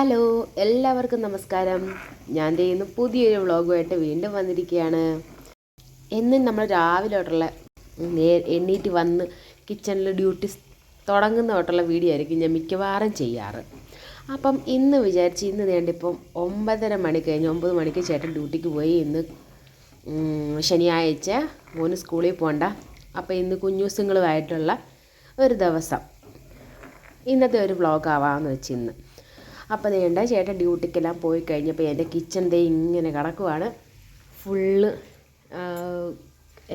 Hello എല്ലാവർക്കും നമസ്കാരം. ഞാൻ ചെയ്യുന്ന പുതിയൊരു വ്ളോഗുമായിട്ട് വീണ്ടും വന്നിരിക്കുകയാണ്. എന്നും നമ്മൾ രാവിലെ തൊട്ടുള്ള എണ്ണീറ്റ് വന്ന് കിച്ചണിൽ ഡ്യൂട്ടി തുടങ്ങുന്ന തൊട്ടുള്ള വീഡിയോ ആയിരിക്കും ഞാൻ മിക്കവാറും ചെയ്യാറ്. അപ്പം ഇന്ന് വിചാരിച്ച് ഇന്ന് വേണ്ടിപ്പം ഒമ്പതര മണി കഴിഞ്ഞ് ഒമ്പത് മണിക്ക് ചേട്ടൻ ഡ്യൂട്ടിക്ക് പോയി ഇന്ന് ശനിയാഴ്ച മോന് സ്കൂളിൽ പോകണ്ട അപ്പം ഇന്ന് കുഞ്ഞൂസുങ്ങളുമായിട്ടുള്ള ഒരു ദിവസം. ഇന്നത്തെ ഒരു വ്ളോഗ് ആവാമെന്ന് വെച്ച് ഇന്ന്. അപ്പോൾ വേണ്ട ചേട്ടൻ ഡ്യൂട്ടിക്കെല്ലാം പോയി കഴിഞ്ഞപ്പോൾ എന്റെ കിച്ചൺ ദേ ഇങ്ങനെ കിടക്കുവാണ്. ഫുള്ള്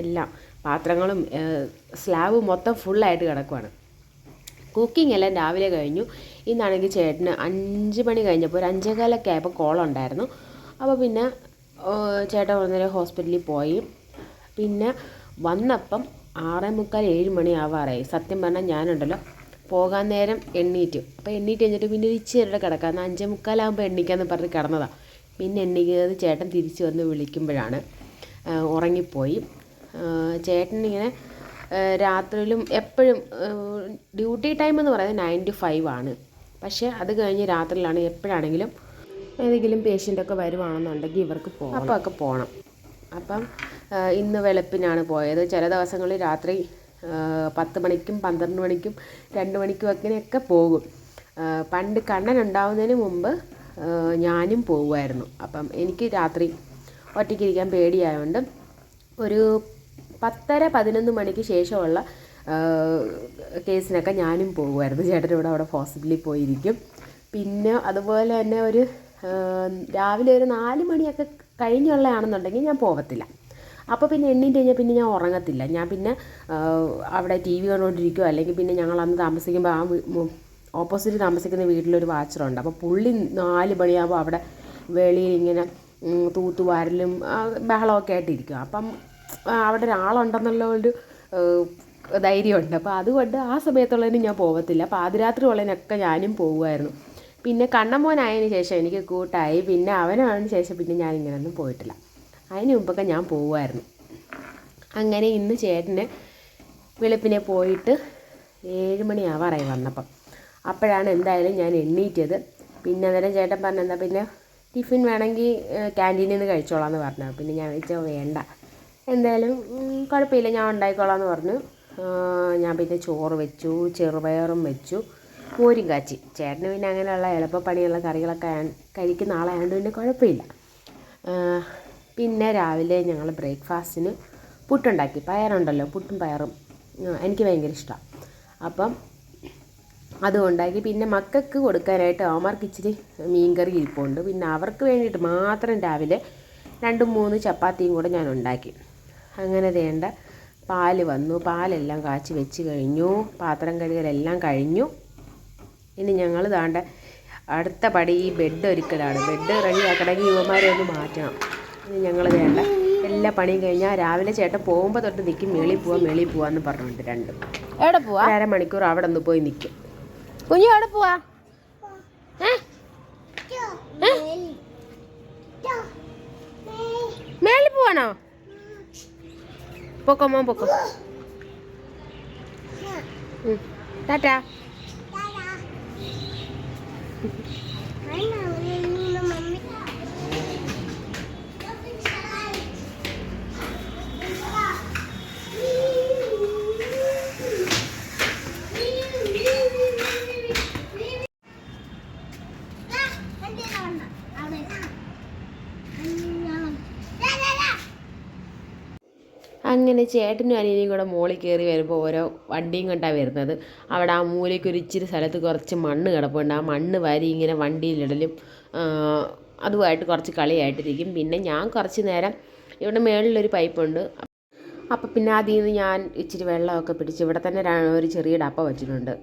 എല്ലാം. പാത്രങ്ങളും സ്ലാബ് മൊത്തം ഫുള്ളായിട്ട് കിടക്കുവാണ്. കുക്കിംഗ് എല്ലാം രാവിലെ കഴിഞ്ഞു. ഇന്നാണെങ്കിൽ ചേട്ടന് അഞ്ച് മണി കഴിഞ്ഞപ്പോൾ ഒരു അഞ്ചേകാലൊക്കെ ആയപ്പോൾ കോളുണ്ടായിരുന്നു അപ്പോൾ പിന്നെ ചേട്ടൻ ഒന്നര ഹോസ്പിറ്റലിൽ പോയി. പിന്നെ വന്നപ്പം ആറേ മുക്കാൽ ഏഴ് മണി ആവാറായി. സത്യം പറഞ്ഞാൽ ഞാനുണ്ടല്ലോ പോകാൻ നേരം എണ്ണീറ്റ്. അപ്പോൾ എണ്ണീറ്റ് കഴിഞ്ഞിട്ട് പിന്നെ ഒരു ഇച്ചിരി കിടക്കാം. എന്നാൽ അഞ്ചേ മുക്കാലാകുമ്പോൾ എണ്ണിക്കാന്ന് പറഞ്ഞ് കിടന്നതാണ് പിന്നെ എണ്ണിക്കുന്നത് ചേട്ടൻ തിരിച്ചു വന്ന് വിളിക്കുമ്പോഴാണ് ഉറങ്ങിപ്പോയി. ചേട്ടൻ ഇങ്ങനെ രാത്രിയിലും എപ്പോഴും ഡ്യൂട്ടി ടൈം എന്ന് പറയുന്നത് നയൻ ടു ഫൈവ് ആണ്. പക്ഷേ അത് കഴിഞ്ഞ് രാത്രിയിലാണ് എപ്പോഴാണെങ്കിലും ഏതെങ്കിലും പേഷ്യന്റൊക്കെ വരുവാണെന്നുണ്ടെങ്കിൽ ഇവർക്ക് പോകണം. അപ്പോൾ ഒക്കെ പോകണം അപ്പം ഇന്ന് വെളുപ്പിനാണ് പോയത്. ചില ദിവസങ്ങളിൽ രാത്രി പത്ത് മണിക്കും പന്ത്രണ്ട് മണിക്കും രണ്ട് മണിക്കും അങ്ങനെയൊക്കെ പോകും. പണ്ട് കണ്ണൻ ഉണ്ടാവുന്നതിന് മുമ്പ് ഞാനും പോകുമായിരുന്നു. അപ്പം എനിക്ക് രാത്രി ഒറ്റയ്ക്കിരിക്കാൻ പേടിയായതുകൊണ്ട് ഒരു പത്തര പതിനൊന്ന് മണിക്ക് ശേഷമുള്ള കേസിനൊക്കെ ഞാനും പോകുമായിരുന്നു. ചേട്ടൻ ഇവിടെ അവിടെ ഹോസ്പിറ്റലിൽ പോയിരിക്കും. പിന്നെ അതുപോലെ തന്നെ ഒരു രാവിലെ ഒരു നാല് മണിയൊക്കെ കഴിഞ്ഞുള്ളതാണെന്നുണ്ടെങ്കിൽ ഞാൻ പോകത്തില്ല അപ്പോൾ പിന്നെ എണ്ണീറ്റ് കഴിഞ്ഞാൽ പിന്നെ ഞാൻ ഉറങ്ങത്തില്ല. ഞാൻ പിന്നെ അവിടെ ടി വി കണ്ടുകൊണ്ടിരിക്കുകയോ അല്ലെങ്കിൽ പിന്നെ ഞങ്ങൾ അന്ന് താമസിക്കുമ്പോൾ ആ ഓപ്പോസിറ്റ് താമസിക്കുന്ന വീട്ടിലൊരു വാച്ചറുണ്ട്. അപ്പോൾ പുള്ളി നാല് മണിയാകുമ്പോൾ അവിടെ വെളിയിൽ ഇങ്ങനെ തൂത്തുവാരലും ബഹളമൊക്കെ ആയിട്ടിരിക്കും അപ്പം അവിടെ ഒരാളുണ്ടെന്നുള്ള ഒരു ധൈര്യമുണ്ട്. അപ്പോൾ അതുകൊണ്ട് ആ സമയത്തുള്ളതിന് ഞാൻ പോകത്തില്ല പാതിരാത്രി ഉള്ളതിനൊക്കെ ഞാനും പോകുമായിരുന്നു പിന്നെ കണ്ണമോനായതിന് ശേഷം എനിക്ക് കൂട്ടായി. പിന്നെ അവനായതിന് ശേഷം പിന്നെ ഞാനിങ്ങനെയൊന്നും പോയിട്ടില്ല. അതിന് മുമ്പൊക്കെ ഞാൻ പോവുമായിരുന്നു. അങ്ങനെ ഇന്ന് ചേട്ടന് വെളുപ്പിനെ പോയിട്ട് ഏഴ് മണിയാവാറായി വന്നപ്പം. അപ്പോഴാണ് എന്തായാലും ഞാൻ എണ്ണീറ്റത്. പിന്നെ അന്നേരം ചേട്ടൻ പറഞ്ഞു എന്താ പിന്നെ ടിഫിൻ വേണമെങ്കിൽ ക്യാന്റീനിൽ നിന്ന് കഴിച്ചോളാം എന്ന് പറഞ്ഞു. പിന്നെ ഞാൻ വെച്ചാൽ വേണ്ട. എന്തായാലും കുഴപ്പമില്ല ഞാൻ ഉണ്ടായിക്കോളാം എന്ന് പറഞ്ഞു ഞാൻ പിന്നെ ചോറ് വെച്ചു ചെറുപയറും വെച്ചു മോരും കാച്ചി. ചേട്ടന് പിന്നെ അങ്ങനെയുള്ള എളുപ്പപ്പണിയുള്ള കറികളൊക്കെ കഴിക്കുന്ന ആളായതുകൊണ്ട് പിന്നെ കുഴപ്പമില്ല. പിന്നെ രാവിലെ ഞങ്ങൾ ബ്രേക്ക്ഫാസ്റ്റിന് പുട്ടുണ്ടാക്കി. പയറുണ്ടല്ലോ പുട്ടും പയറും. എനിക്ക് ഭയങ്കര ഇഷ്ടമാണ് അപ്പം അതും ഉണ്ടാക്കി. പിന്നെ മക്കൾക്ക് കൊടുക്കാനായിട്ട് അവന്മാർക്ക് ഇച്ചിരി മീൻകറി ഇരിപ്പുണ്ട്. പിന്നെ അവർക്ക് വേണ്ടിയിട്ട് മാത്രം രാവിലെ രണ്ടും മൂന്ന് ചപ്പാത്തിയും കൂടെ ഞാൻ ഉണ്ടാക്കി. അങ്ങനെ വേണ്ട. പാൽ വന്നു. പാലെല്ലാം കാച്ചി വെച്ച് കഴിഞ്ഞു. പാത്രം കഴുകലെല്ലാം കഴിഞ്ഞു. ഇനി ഞങ്ങൾ താണ്ട അടുത്ത പടി ഈ ബെഡ് ഒരുക്കലാണ്. ബെഡ് റെഡിയാക്കണമെങ്കിൽ യുവമാരെ ഒന്ന് മാറ്റണം. ഇനി ഞങ്ങൾ വേണ്ട. എല്ലാ പണിയും കഴിഞ്ഞാൽ രാവിലെ ചേട്ടൻ പോകുമ്പോൾ തൊട്ട് നിൽക്കും മേളിൽ പോവാ മേളിൽ പോവാന്ന് പറഞ്ഞുണ്ട് രണ്ടും. എവിടെ പോവാ? അര അരമണിക്കൂർ അവിടെ ഒന്ന് പോയി നിൽക്കും കുഞ്ഞു എവിടെ പോവാ? മേളിൽ പോവാണോ പൊക്കോ മോൻ പൊക്കോ. ടാറ്റാ. അങ്ങനെ ചേട്ടനും അനിയനും കൂടെ മോളിൽ കയറി വരുമ്പോൾ ഓരോ വണ്ടിയും കൊണ്ടാണ് വരുന്നത്. അവിടെ ആ മൂലയ്ക്ക് ഒരു ഇച്ചിരി സ്ഥലത്ത് കുറച്ച് മണ്ണ് കിടപ്പുണ്ട്. ആ മണ്ണ് വാരി ഇങ്ങനെ വണ്ടിയിലിടലും അതുമായിട്ട് കുറച്ച് കളിയായിട്ടിരിക്കും. പിന്നെ ഞാൻ കുറച്ച് നേരം ഇവിടെ മേളിലൊരു പൈപ്പുണ്ട്. അപ്പം പിന്നെ അതിൽ നിന്ന് ഞാൻ ഇച്ചിരി വെള്ളമൊക്കെ പിടിച്ച് ഇവിടെ തന്നെ ഒരു ചെറിയ ഡപ്പ വെച്ചിട്ടുണ്ട്.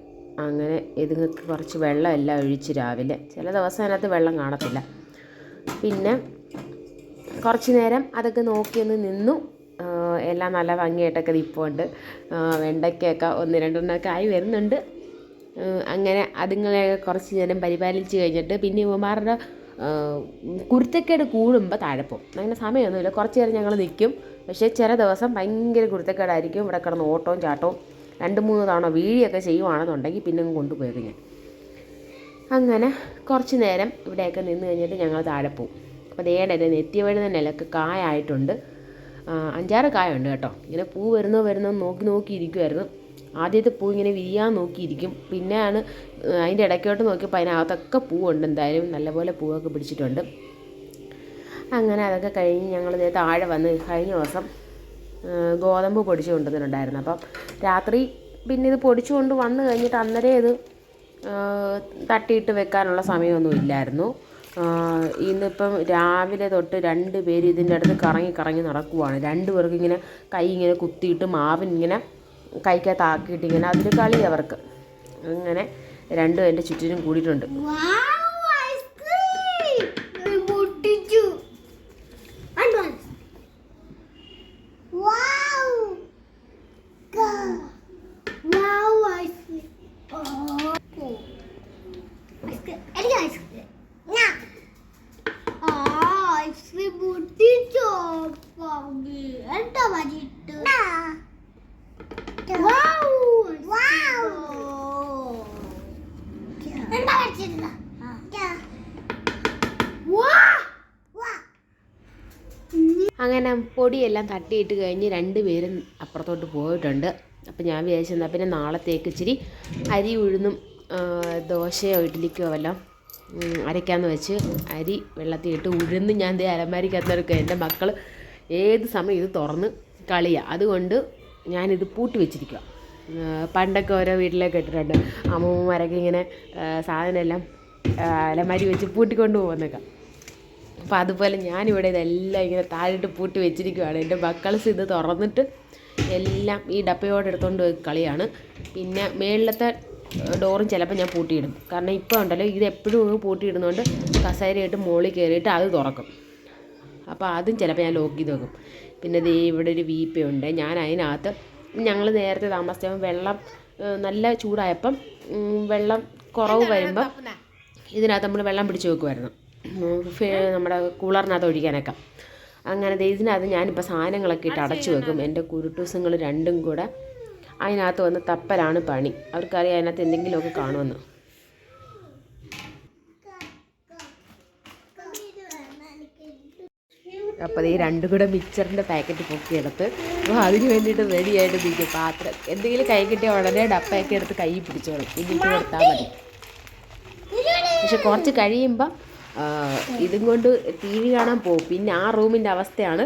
അങ്ങനെ ഇതുങ്ങൾക്ക് കുറച്ച് വെള്ളമെല്ലാം ഒഴിച്ച് രാവിലെ. ചില ദിവസം അതിനകത്ത് വെള്ളം കാണത്തില്ല. പിന്നെ കുറച്ച് നേരം അതൊക്കെ നോക്കിയൊന്ന് നിന്നു. എല്ലാം നല്ല ഭംഗിയായിട്ടൊക്കെ നിൽപ്പുണ്ട് വെണ്ടയ്ക്കൊക്കെ ഒന്ന് രണ്ടെണ്ണമൊക്കെ ആയി വരുന്നുണ്ട്. അങ്ങനെ അതുങ്ങളെ കുറച്ച് നേരം പരിപാലിച്ച് കഴിഞ്ഞിട്ട് പിന്നെ ഇവന്മാരുടെ കുരുത്തക്കേട് കൂടുമ്പോൾ താഴെ അങ്ങനെ സമയമൊന്നുമില്ല. കുറച്ച് നേരം ഞങ്ങൾ നിൽക്കും പക്ഷേ ചില ദിവസം ഭയങ്കര കുരുത്തക്കേടായിരിക്കും. ഇവിടെ കിടന്ന് ഓട്ടവും ചാട്ടവും രണ്ട് മൂന്ന് തവണ വീഴിയൊക്കെ ചെയ്യുവാണെന്നുണ്ടെങ്കിൽ പിന്നെ കൊണ്ടുപോയത് ഞാൻ. അങ്ങനെ കുറച്ച് നേരം ഇവിടെയൊക്കെ നിന്ന് കഴിഞ്ഞിട്ട് ഞങ്ങൾ താഴെ പോവും അപ്പോൾ ദേടെ നെറ്റിയ നെറ്റി തന്നെ കായായിട്ടുണ്ട്. അഞ്ചാറ് കായുണ്ട് കേട്ടോ. ഇങ്ങനെ പൂ വരുന്നോ വരുന്നോ നോക്കി നോക്കി ഇരിക്കുമായിരുന്നു ആദ്യത്തെ പൂ ഇങ്ങനെ വിരിയാൻ നോക്കിയിരിക്കും. പിന്നെയാണ് അതിന്റെ ഇടയ്ക്കോട്ട് നോക്കിയപ്പോൾ അതിനകത്തൊക്കെ പൂവുണ്ട് എന്തായാലും. നല്ലപോലെ പൂവൊക്കെ പിടിച്ചിട്ടുണ്ട്. അങ്ങനെ അതൊക്കെ കഴിഞ്ഞ് ഞങ്ങൾ താഴെ വന്ന് കഴിഞ്ഞ ദിവസം ഗോതമ്പ് പൊടിച്ച് കൊണ്ടുവന്നിട്ടുണ്ടായിരുന്നു. അപ്പം രാത്രി പിന്നെ ഇത് പൊടിച്ചുകൊണ്ട് വന്നു കഴിഞ്ഞിട്ട് അന്നേരം ഇത് തട്ടിയിട്ട് വെക്കാനുള്ള സമയമൊന്നും ഇല്ലായിരുന്നു. ഇന്നിപ്പം രാവിലെ തൊട്ട് രണ്ട് പേര് ഇതിന്റെ അടുത്ത് കറങ്ങി കറങ്ങി നടക്കുവാണ്. രണ്ട് പേർക്ക് ഇങ്ങനെ കൈ ഇങ്ങനെ കുത്തിയിട്ട് മാവിനിങ്ങനെ കൈക്കകത്താക്കിയിട്ട് ഇങ്ങനെ അതിൽ കളി അവർക്ക്. അങ്ങനെ രണ്ടും എന്റെ ചുറ്റിനും കൂടിയിട്ടുണ്ട്. പൊടിയെല്ലാം തട്ടിയിട്ട് കഴിഞ്ഞ് രണ്ട് പേരും അപ്പുറത്തോട്ട് പോയിട്ടുണ്ട്. അപ്പോൾ ഞാൻ വിചാരിച്ചെന്നാൽ പിന്നെ നാളത്തേക്ക് ഇച്ചിരി അരി ഉഴുന്നും ദോശയോ ഇഡ്ഡലിക്കോ വല്ലതും അരയ്ക്കാന്ന് വെച്ച് അരി വെള്ളത്തിൽ ഇട്ട് ഉഴുന്ന് ഞാൻ ദേ അലമാരിക്കകത്തെടുക്കുക എന്റെ മക്കൾ ഏത് സമയം ഇത് തുറന്ന് കളിയാണ് അതുകൊണ്ട് ഞാനിത് പൂട്ടി വെച്ചിരിക്കുക പണ്ടൊക്കെ ഓരോ വീട്ടിലൊക്കെ ഇട്ടിട്ടുണ്ട്. അമ്മൂമ്മമാരൊക്കെ ഇങ്ങനെ സാധനമെല്ലാം അലമാരി വെച്ച് പൂട്ടിക്കൊണ്ട് പോകുന്നൊക്കെ. അപ്പോൾ അതുപോലെ ഞാനിവിടെ ഇതെല്ലാം ഇങ്ങനെ താഴിട്ട് പൂട്ടി വെച്ചിരിക്കുകയാണ് എന്റെ മക്കൾസ് ഇത് തുറന്നിട്ട് എല്ലാം ഈ ഡപ്പയോടെ എടുത്തുകൊണ്ട് പോയി കളിയാണ്. പിന്നെ മേളിലത്തെ ഡോറും ചിലപ്പോൾ ഞാൻ പൂട്ടിയിടും. കാരണം ഇപ്പോൾ ഉണ്ടല്ലോ ഇത് എപ്പോഴും പൂട്ടിയിടുന്നതുകൊണ്ട് കസേരയായിട്ട് മുകളിൽ കയറിയിട്ട് അത് തുറക്കും. അപ്പോൾ അതും ചിലപ്പോൾ ഞാൻ ലോക്ക് ചെയ്ത് വെക്കും. പിന്നെ ദേ ഇവിടെ ഒരു വീപ്പയുണ്ട്. ഞാൻ അതിനകത്ത് ഞങ്ങൾ നേരത്തെ താമസിച്ചപ്പോൾ വെള്ളം നല്ല ചൂടായപ്പം വെള്ളം കുറവ് വരുമ്പം ഇതിനകത്ത് നമ്മൾ വെള്ളം പിടിച്ച് വെക്കുമായിരുന്നു നമ്മുടെ കൂളറിനകത്ത് ഒഴിക്കാനൊക്കെ. അങ്ങനെ ഇതിനകത്ത് ഞാനിപ്പോൾ സാധനങ്ങളൊക്കെ ഇട്ട് അടച്ചു വെക്കും. എന്റെ കുരുട്ടൂസങ്ങൾ രണ്ടും കൂടെ അതിനകത്ത് വന്ന് തപ്പലാണ് പണി. അവർക്കറിയാം അതിനകത്ത് എന്തെങ്കിലുമൊക്കെ കാണുമെന്ന്. അപ്പോൾ ഈ രണ്ടും കൂടെ മിക്സറിന്റെ പാക്കറ്റ് പൊക്കിയെടുത്ത് അപ്പോൾ അതിന് വേണ്ടിയിട്ട് റെഡിയായിട്ട് നിൽക്കും പാത്രം. എന്തെങ്കിലും കൈ കിട്ടിയാൽ ഉടനെ ഡപ്പയൊക്കെ എടുത്ത് കൈ പിടിച്ചോളും. ഇനി കൊടുത്താൽ മതി. പക്ഷെ കുറച്ച് കഴിയുമ്പം ആ, ഇതും കൊണ്ട് ടി വി കാണാൻ പോകും. പിന്നെ ആ റൂമിന്റെ അവസ്ഥയാണ്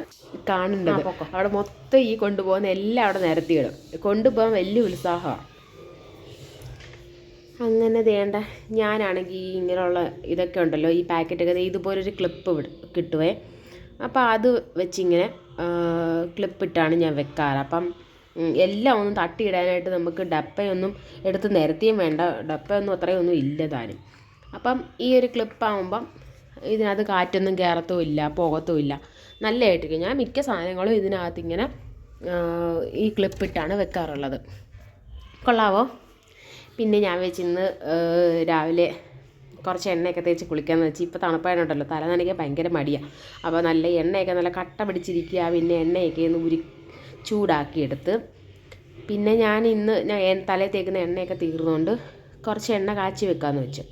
കാണേണ്ടത്. അവിടെ മൊത്തം ഈ കൊണ്ടുപോകുന്ന എല്ലാം അവിടെ നിരത്തിയിടും കൊണ്ടുപോകാൻ വലിയ ഉത്സാഹമാണ് അങ്ങനെ വേണ്ട ഞാനാണെങ്കിൽ ഇങ്ങനെയുള്ള ഇതൊക്കെ ഉണ്ടല്ലോ ഈ പാക്കറ്റൊക്കെ ഇതുപോലൊരു ക്ലിപ്പ് കിട്ടുവേ. അപ്പോൾ അത് വെച്ചിങ്ങനെ ക്ലിപ്പിട്ടാണ് ഞാൻ വെക്കാറ്. അപ്പം എല്ലാം ഒന്നും തട്ടിയിടാനായിട്ട് നമുക്ക് ഡപ്പയൊന്നും എടുത്ത് നിരത്തിയും വേണ്ട ഡപ്പയൊന്നും അത്രയൊന്നും ഇല്ല താനും. അപ്പം ഈ ഒരു ക്ലിപ്പാകുമ്പം ഇതിനകത്ത് കാറ്റൊന്നും കയറത്തും ഇല്ല പോകത്തും ഇല്ല. നല്ലതായിട്ടിരിക്കും. ഞാൻ മിക്ക സാധനങ്ങളും ഇതിനകത്ത് ഇങ്ങനെ ഈ ക്ലിപ്പിട്ടാണ് വെക്കാറുള്ളത്. കൊള്ളാവോ? പിന്നെ ഞാൻ വെച്ച് ഇന്ന് രാവിലെ കുറച്ച് എണ്ണയൊക്കെ തേച്ച് കുളിക്കാമെന്ന് വെച്ച് ഇപ്പോൾ തണുപ്പായിട്ടുണ്ടല്ലോ തല നനയ്ക്കാൻ ഭയങ്കര മടിയാണ് അപ്പോൾ നല്ല എണ്ണയൊക്കെ നല്ല കട്ട പിടിച്ചിരിക്കുക പിന്നെ എണ്ണയൊക്കെ ഒന്ന് ഉരി ചൂടാക്കിയെടുത്ത്. പിന്നെ ഞാൻ ഇന്ന് ഞാൻ തലയിൽ തേക്കുന്ന എണ്ണയൊക്കെ തീർന്നുകൊണ്ട് കുറച്ച് എണ്ണ കാച്ചി വെക്കാമെന്ന് വെച്ചു.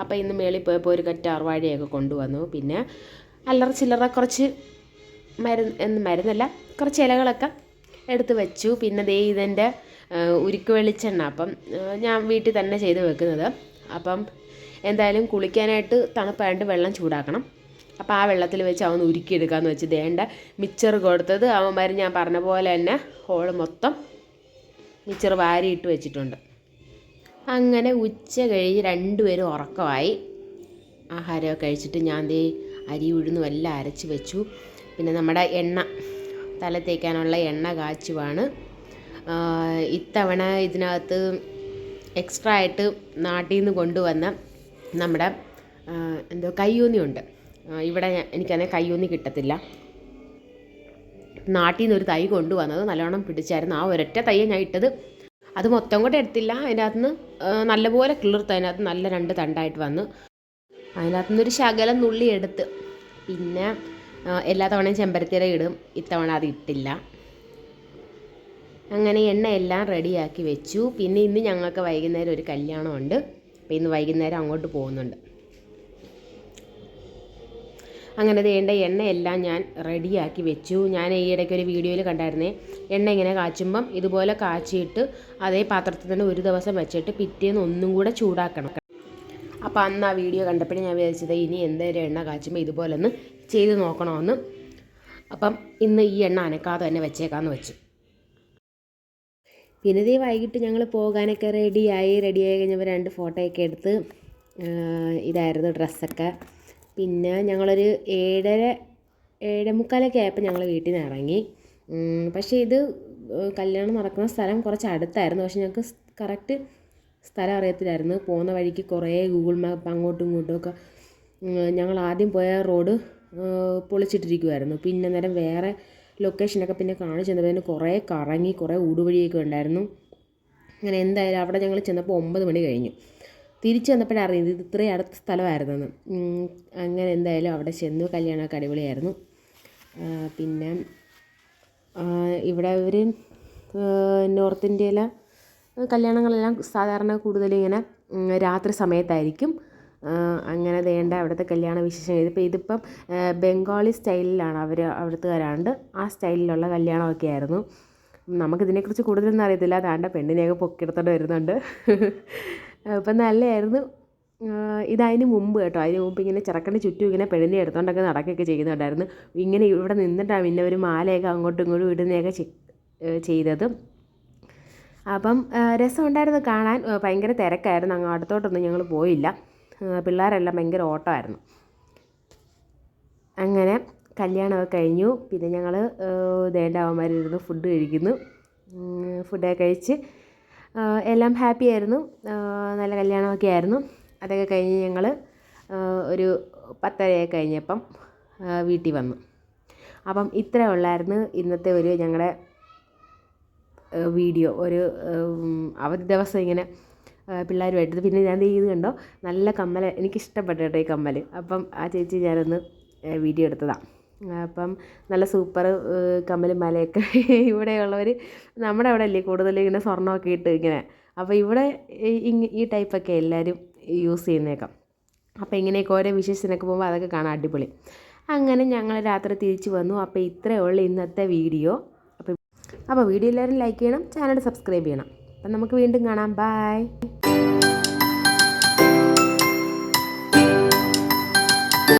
അപ്പോൾ ഇന്ന് മേളിൽ പോയപ്പോൾ ഒരു കറ്റാർ വാഴയൊക്കെ കൊണ്ടുവന്നു. പിന്നെ അല്ലറ ചില്ലറ കുറച്ച് മരുന്ന് മരുന്നല്ല കുറച്ച് ഇലകളൊക്കെ എടുത്ത് വെച്ചു. പിന്നെ ദേ ഇതെന്റെ ഉരുക്ക് വെളിച്ചെണ്ണ. അപ്പം ഞാൻ വീട്ടിൽ തന്നെ ചെയ്ത് വെക്കുന്നത്. അപ്പം എന്തായാലും കുളിക്കാനായിട്ട് തണുപ്പായിട്ട് വെള്ളം ചൂടാക്കണം. അപ്പോൾ ആ വെള്ളത്തിൽ വെച്ച് അവൻ ഉരുക്കിയെടുക്കാമെന്ന് വെച്ച് ദേണ്ട മിച്ചർ കൊടുത്തത്. അവന്മാർ ഞാൻ പറഞ്ഞ പോലെ തന്നെ ഹോൾ മൊത്തം മിച്ചർ വാരിയിട്ട് വെച്ചിട്ടുണ്ട്. അങ്ങനെ ഉച്ച കഴിഞ്ഞ് രണ്ടുപേരും ഉറക്കമായി. ആഹാരമൊക്കെ കഴിച്ചിട്ട് ഞാൻ ദേ അരി ഉഴുന്നും എല്ലാം അരച്ച് വെച്ചു. പിന്നെ നമ്മുടെ എണ്ണ തല തേക്കാനുള്ള എണ്ണ കാച്ചുവാണ്. ഇത്തവണ ഇതിനകത്ത് എക്സ്ട്രാ ആയിട്ട് നാട്ടിൽ നിന്ന് കൊണ്ടുവന്ന നമ്മുടെ എന്തോ കയ്യൂന്നി ഉണ്ട് ഇവിടെ എനിക്കതിനെ കയ്യൂന്നി കിട്ടത്തില്ല. നാട്ടിൽ നിന്ന് ഒരു തൈ കൊണ്ടുവന്നത് നല്ലോണം പിടിച്ചായിരുന്നു. ആ ഒരൊറ്റ തൈയെ ഞാൻ ഇട്ടത്. അത് മൊത്തം കൂടെ എടുത്തില്ല. അതിന്റെ അകത്തുനിന്ന് നല്ലപോലെ കിളിർത്ത് അതിനകത്ത് നല്ല രണ്ട് തണ്ടായിട്ട് വന്നു. അതിനകത്ത് നിന്നൊരു ശകലം നുള്ളി എടുത്ത്. പിന്നെ എല്ലാ തവണയും ചെമ്പരത്തിര ഇടും. ഇത്തവണ അത് ഇട്ടില്ല. അങ്ങനെ എണ്ണ എല്ലാം റെഡിയാക്കി വെച്ചു. പിന്നെ ഇന്ന് ഞങ്ങൾക്ക് വൈകുന്നേരം ഒരു കല്യാണമുണ്ട്. അപ്പോൾ ഇന്ന് വൈകുന്നേരം അങ്ങോട്ട് പോകുന്നുണ്ട്. അങ്ങനെ വേണ്ട എണ്ണയെല്ലാം ഞാൻ റെഡിയാക്കി വെച്ചു. ഞാൻ ഈ ഇടയ്ക്ക് ഒരു വീഡിയോയിൽ കണ്ടായിരുന്നേ എണ്ണ ഇങ്ങനെ കാച്ചുമ്പം ഇതുപോലെ കാച്ചിയിട്ട് അതേ പാത്രത്തിൽ തന്നെ ഒരു ദിവസം വെച്ചിട്ട് പിറ്റേന്ന് ഒന്നും കൂടെ ചൂടാക്കണം. അപ്പോൾ അന്ന് ആ വീഡിയോ കണ്ടപ്പോഴേ ഞാൻ വിചാരിച്ചത് ഇനി എന്തേലും എണ്ണ കാച്ചുമ്പോൾ ഇതുപോലെ ഒന്ന് ചെയ്ത് നോക്കണമെന്ന് അപ്പം ഇന്ന് ഈ എണ്ണ അനക്കാതെ തന്നെ വെച്ചേക്കാമെന്ന് വെച്ചു. പിന്നെ ഇതേ വൈകിട്ട് ഞങ്ങൾ പോകാനൊക്കെ റെഡിയായി. റെഡിയായി കഴിഞ്ഞപ്പോൾ രണ്ട് ഫോട്ടോയൊക്കെ എടുത്ത് ഇതായിരുന്നു ഡ്രസ്സൊക്കെ. പിന്നെ ഞങ്ങളൊരു ഏഴര ഏഴേ മുക്കാലൊക്കെ ആയപ്പോൾ ഞങ്ങൾ വീട്ടിൽ നിന്ന് ഇറങ്ങി. പക്ഷേ ഇത് കല്യാണം നടക്കുന്ന സ്ഥലം കുറച്ച് അടുത്തായിരുന്നു. പക്ഷെ ഞങ്ങൾക്ക് കറക്റ്റ് സ്ഥലം അറിയത്തില്ലായിരുന്നു. പോകുന്ന വഴിക്ക് കുറേ ഗൂഗിൾ മാപ്പ് അങ്ങോട്ടും ഇങ്ങോട്ടും ഒക്കെ ഞങ്ങൾ ആദ്യം പോയ റോഡ് പൊളിച്ചിട്ടിരിക്കുമായിരുന്നു പിന്നെ നേരം വേറെ ലൊക്കേഷനൊക്കെ പിന്നെ കാണിച്ചു തന്നപ്പോൾ കുറേ കറങ്ങി കുറേ ഊടുവഴിയൊക്കെ ഉണ്ടായിരുന്നു. അങ്ങനെ എന്തായാലും അവിടെ ഞങ്ങൾ ചെന്നപ്പോൾ ഒമ്പത് മണി കഴിഞ്ഞു. തിരിച്ചു വന്നപ്പോഴാണ് അറിയുന്നത് ഇത് ഇത്രയും അടുത്ത സ്ഥലമായിരുന്നെന്ന്. അങ്ങനെ എന്തായാലും അവിടെ ചെന്നു കല്യാണമൊക്കെ അടിപൊളിയായിരുന്നു. പിന്നെ ഇവിടെ അവർ നോർത്ത് ഇന്ത്യയിലെ കല്യാണങ്ങളെല്ലാം സാധാരണ കൂടുതലും ഇങ്ങനെ രാത്രി സമയത്തായിരിക്കും. അങ്ങനെ വേണ്ട അവിടുത്തെ കല്യാണ വിശേഷം. ഇതിപ്പോൾ ഇതിപ്പം ബംഗാളി സ്റ്റൈലിലാണ് അവർ അവിടുത്തുകാരാണ്ട് ആ സ്റ്റൈലിലുള്ള കല്യാണമൊക്കെ ആയിരുന്നു. നമുക്കിതിനെക്കുറിച്ച് കൂടുതലൊന്നും അറിയത്തില്ല. അതാണ്ട് പെണ്ണിനെയൊക്കെ പൊക്കിയെടുത്തോണ്ട് വരുന്നുണ്ട്. അപ്പം നല്ലതായിരുന്നു. ഇതതിന് മുമ്പ് കേട്ടോ. അതിന് മുമ്പ് ഇങ്ങനെ ചെറുക്കന്റെ ചുറ്റും ഇങ്ങനെ പെണ്ണിനെ എടുത്തോണ്ടൊക്കെ നടക്കുകയൊക്കെ ചെയ്യുന്നുണ്ടായിരുന്നു. ഇങ്ങനെ ഇവിടെ നിന്നിട്ടാണ് പിന്നെ ഒരു മാലയൊക്കെ അങ്ങോട്ടും ഇങ്ങോട്ടും ഇടുന്നതൊക്കെ ചെയ്തത്. അപ്പം രസമുണ്ടായിരുന്നു കാണാൻ. ഭയങ്കര തിരക്കായിരുന്നു. അങ്ങ് അടുത്തോട്ടൊന്നും ഞങ്ങൾ പോയില്ല. പിള്ളേരെല്ലാം ഭയങ്കര ഓട്ടമായിരുന്നു. അങ്ങനെ കല്യാണമൊക്കെ കഴിഞ്ഞു. പിന്നെ ഞങ്ങൾ ദേണ്ടാവന്മാരിരുന്ന് ഫുഡ് കഴിക്കുന്നു. ഫുഡൊക്കെ കഴിച്ച് എല്ലാം ഹാപ്പി ആയിരുന്നു. നല്ല കല്യാണമൊക്കെ ആയിരുന്നു. അതൊക്കെ കഴിഞ്ഞ് ഞങ്ങൾ ഒരു പത്തരയൊക്കെ കഴിഞ്ഞപ്പം വീട്ടിൽ വന്നു. അപ്പം ഇത്രേ ഉള്ളായിരുന്നു ഇന്നത്തെ ഒരു ഞങ്ങളുടെ വീഡിയോ. ഒരു അവധി ദിവസം ഇങ്ങനെ പിള്ളേരുമായിട്ട്. പിന്നെ ഞാൻ ചെയ്ത് കണ്ടോ? നല്ല കമ്മൽ എനിക്കിഷ്ടപ്പെട്ടു കേട്ടോ ഈ കമ്മൽ അപ്പം ആ ചേച്ചി ഞാനൊന്ന് വീഡിയോ എടുത്തതാണ് അപ്പം നല്ല സൂപ്പർ കമ്മലും മലയൊക്കെ ഇവിടെയുള്ളവർ നമ്മുടെ അവിടെ അല്ലേ കൂടുതൽ ഇങ്ങനെ സ്വർണമൊക്കെ ഇട്ട് ഇങ്ങനെ. അപ്പോൾ ഇവിടെ ഈ- ടൈപ്പൊക്കെ എല്ലാവരും യൂസ് ചെയ്യുന്നേക്കാം. അപ്പോൾ ഇങ്ങനെയൊക്കെ ഓരോ വിശേഷത്തിനൊക്കെ പോകുമ്പോൾ അതൊക്കെ കാണാൻ അടിപൊളി. അങ്ങനെ ഞങ്ങൾ രാത്രി തിരിച്ചു വന്നു. അപ്പോൾ ഇത്രയേ ഉള്ളൂ ഇന്നത്തെ വീഡിയോ. അപ്പോൾ അപ്പോൾ വീഡിയോ എല്ലാവരും ലൈക്ക് ചെയ്യണം ചാനൽ സബ്സ്ക്രൈബ് ചെയ്യണം. അപ്പം നമുക്ക് വീണ്ടും കാണാം. ബൈ